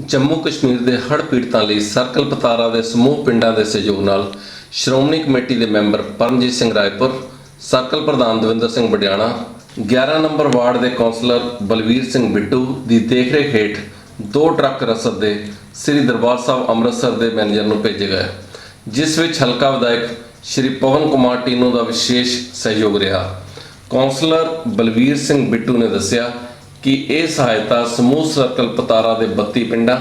ਜੰਮੂ ਕਸ਼ਮੀਰ ਦੇ ਹੜ੍ਹ ਪੀੜਤਾਂ ਲਈ ਸਰਕਲ ਪਤਾਰਾ ਦੇ ਸਮੂਹ ਪਿੰਡਾਂ ਦੇ ਸਹਿਯੋਗ ਨਾਲ ਸ਼੍ਰੋਮਣੀ ਕਮੇਟੀ ਦੇ ਮੈਂਬਰ ਪਰਮਜੀਤ ਸਿੰਘ ਰਾਏਪੁਰ, ਸਰਕਲ ਪ੍ਰਧਾਨ ਦਵਿੰਦਰ ਸਿੰਘ ਬਡਿਆਣਾ 11 ਨੰਬਰ ਵਾਰਡ ਦੇ ਕੌਂਸਲਰ ਬਲਵੀਰ ਸਿੰਘ ਬਿੱਟੂ ਦੀ ਦੇਖਰੇਖ ਹੇਠ ਦੋ ਟਰੱਕ ਰਸਦ ਦੇ ਸ੍ਰੀ ਦਰਬਾਰ ਸਾਹਿਬ ਅੰਮ੍ਰਿਤਸਰ ਦੇ ਮੈਨੇਜਰ ਨੂੰ ਭੇਜੇ ਗਏ, ਜਿਸ ਵਿੱਚ ਹਲਕਾ ਵਿਧਾਇਕ ਸ਼੍ਰੀ ਪਵਨ ਕੁਮਾਰ ਟੀਨੂ ਦਾ ਵਿਸ਼ੇਸ਼ ਸਹਿਯੋਗ ਰਿਹਾ। ਕੌਂਸਲਰ ਬਲਵੀਰ ਸਿੰਘ ਬਿੱਟੂ ਨੇ ਦੱਸਿਆ ਕਿ ਇਹ ਸਹਾਇਤਾ ਸਮੂਹ ਸਰਕਲ ਪਤਾਰਾ ਦੇ 32 ਪਿੰਡਾਂ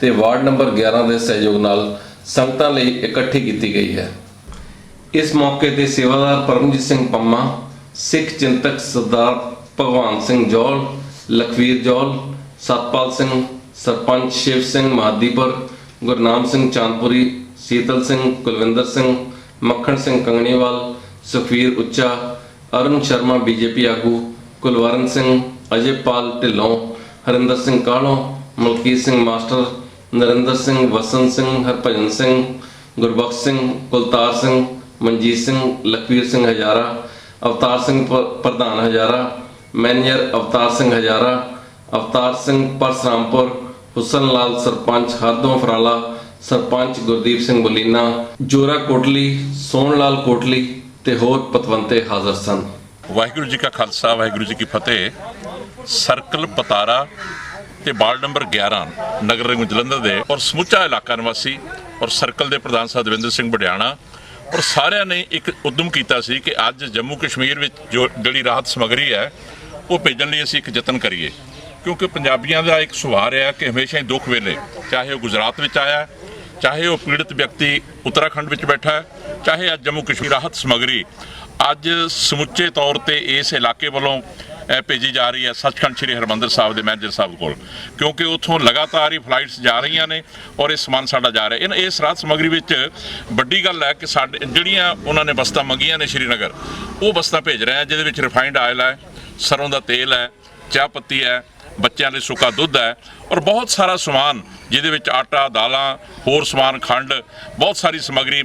ਤੇ ਵਾਰਡ ਨੰਬਰ 11 ਦੇ ਸਹਿਯੋਗ ਨਾਲ ਸੰਗਤਾਂ ਲਈ ਇਕੱਠੀ ਕੀਤੀ ਗਈ ਹੈ। ਇਸ ਮੌਕੇ ਤੇ ਸੇਵਾਦਾਰ ਪਰਮਜੀਤ ਸਿੰਘ ਪੰਮਾ, ਸਿੱਖ ਚਿੰਤਕ ਸਰਦਾਰ ਭਗਵਾਨ ਸਿੰਘ ਜੋਲ ਲਖਵੀਰ ਜੌਲ ਸਤਪਾਲ ਸਿੰਘ, ਸਰਪੰਚ ਸ਼ਿਵ ਸਿੰਘ ਮਾਦੀਪੁਰ ਗੁਰਨਾਮ ਸਿੰਘ ਚਾਂਦਪੁਰੀ, ਸੀਤਲ ਸਿੰਘ, ਕੁਲਵਿੰਦਰ ਸਿੰਘ, ਮੱਖਣ ਸਿੰਘ ਕੰਗਣੀਵਾਲ, ਸੁਖਵੀਰ ਉੱਚਾ, ਅਰੁਣ ਸ਼ਰਮਾ ਬੀਜੇਪੀ ਆਗੂ, ਕੁਲਵਰਨ ਸਿੰਘ ਅਜੇਪਾਲ ਢਿੱਲੋਂ, ਹਰਿੰਦਰ ਸਿੰਘ ਕਾਹਲੋਂ, ਮਲਕੀਤ ਸਿੰਘ ਮਾਸਟਰ, ਨਰਿੰਦਰ ਸਿੰਘ, ਵਸੰਤ ਸਿੰਘ, ਹਰਭਜਨ ਸਿੰਘ, ਗੁਰਬਖਸ਼ ਸਿੰਘ, ਕੁਲਤਾਰ ਸਿੰਘ, ਮਨਜੀਤ ਸਿੰਘ, ਲਖਵੀਰ ਸਿੰਘ ਹਜ਼ਾਰਾ, ਅਵਤਾਰ ਸਿੰਘ ਪ- ਪ੍ਰਧਾਨ ਹਜ਼ਾਰਾ, ਮੈਨੇਜਰ ਅਵਤਾਰ ਸਿੰਘ ਹਜ਼ਾਰਾ, ਅਵਤਾਰ ਸਿੰਘ ਪਰਸਰਾਮਪੁਰ, ਹੁਸਨ ਲਾਲ ਸਰਪੰਚ ਹਰਦੋਂ ਫਰਾਲਾ, ਸਰਪੰਚ ਗੁਰਦੀਪ ਸਿੰਘ ਬਲੀਨਾ, ਜੋਰਾ ਕੋਟਲੀ, ਸੋਹਣ ਲਾਲ ਕੋਟਲੀ ਤੇ ਹੋਰ ਪਤਵੰਤੇ ਹਾਜ਼ਰ ਸਨ। ਵਾਹਿਗੁਰੂ ਜੀ ਕਾ ਖਾਲਸਾ, ਵਾਹਿਗੁਰੂ ਜੀ ਕੀ ਫਤਿਹ। ਸਰਕਲ, ਪਤਾਰਾ ਤੇ ਵਾਰਡ ਨੰਬਰ 11 ਨਗਰ ਨਿਗਮ ਜਲੰਧਰ ਦੇ ਔਰ ਸਮੁੱਚਾ ਇਲਾਕਾ ਨਿਵਾਸੀ ਔਰ ਸਰਕਲ ਦੇ ਪ੍ਰਧਾਨ ਸਾਹਿਬ ਦਵਿੰਦਰ ਸਿੰਘ ਬਡਿਆਣਾ ਔਰ ਸਾਰਿਆਂ ਨੇ ਇੱਕ ਉਦਮ ਕੀਤਾ ਸੀ ਕਿ ਅੱਜ ਜੰਮੂ ਕਸ਼ਮੀਰ ਵਿੱਚ ਜੋ ਜਿਹੜੀ ਰਾਹਤ ਸਮਗਰੀ ਹੈ, ਉਹ ਭੇਜਣ ਲਈ ਅਸੀਂ ਇੱਕ ਯਤਨ ਕਰੀਏ। ਕਿਉਂਕਿ ਪੰਜਾਬੀਆਂ ਦਾ ਇੱਕ ਸੁਭਾਅ ਰਿਹਾ ਕਿ ਹਮੇਸ਼ਾ ਹੀ ਦੁੱਖ ਵੇਲੇ, ਚਾਹੇ ਉਹ ਗੁਜਰਾਤ ਵਿੱਚ ਆਇਆ, ਚਾਹੇ ਉਹ ਪੀੜਤ ਵਿਅਕਤੀ ਉੱਤਰਾਖੰਡ ਵਿੱਚ ਬੈਠਾ ਹੈ, ਚਾਹੇ ਅੱਜ ਜੰਮੂ ਕਸ਼ਮੀਰ ਰਾਹਤ ਸਮਗਰੀ ਅੱਜ ਸਮੁੱਚੇ ਤੌਰ ਤੇ ਇਸ ਇਲਾਕੇ ਵੱਲੋਂ ਅਹ, ਭੇਜੀ ਜਾ ਰਹੀ ਹੈ ਸੱਚਖੰਡ ਸ੍ਰੀ ਹਰਮੰਦਰ ਸਾਹਿਬ ਦੇ ਮੈਨੇਜਰ ਸਾਹਿਬ ਕੋਲ ਕਿਉਂਕਿ ਉੱਥੋਂ ਲਗਾਤਾਰ ਹੀ ਫਲਾਈਟਸ ਜਾ ਰਹੀਆਂ ਨੇ ਔਰ ਇਹ ਸਮਾਨ ਸਾਡਾ ਜਾ ਰਿਹਾ। ਇਹਨਾਂ ਇਸ ਰਾਹਤ ਸਮਗਰੀ ਵਿੱਚ ਵੱਡੀ ਗੱਲ ਹੈ ਕਿ ਸਾਡੇ ਜਿਹੜੀਆਂ ਉਹਨਾਂ ਨੇ ਬਸਤਾਂ ਮੰਗੀਆਂ ਨੇ ਸ਼੍ਰੀਨਗਰ ਉਹ ਬਸਤਾਂ ਭੇਜ ਰਹੇ ਆ ਜਿਹਦੇ ਵਿੱਚ ਰਿਫਾਈਨਡ ਆਇਲ ਹੈ ਸਰੋਂ ਦਾ ਤੇਲ ਹੈ ਚਾਹ ਪੱਤੀ ਹੈ ਬੱਚਿਆਂ ਲਈ ਸੁੱਕਾ ਦੁੱਧ ਹੈ ਔਰ ਬਹੁਤ ਸਾਰਾ ਸਮਾਨ ਜਿਹਦੇ ਵਿੱਚ ਆਟਾ ਦਾਲਾਂ ਹੋਰ ਸਮਾਨ ਖੰਡ ਬਹੁਤ ਸਾਰੀ ਸਮੱਗਰੀ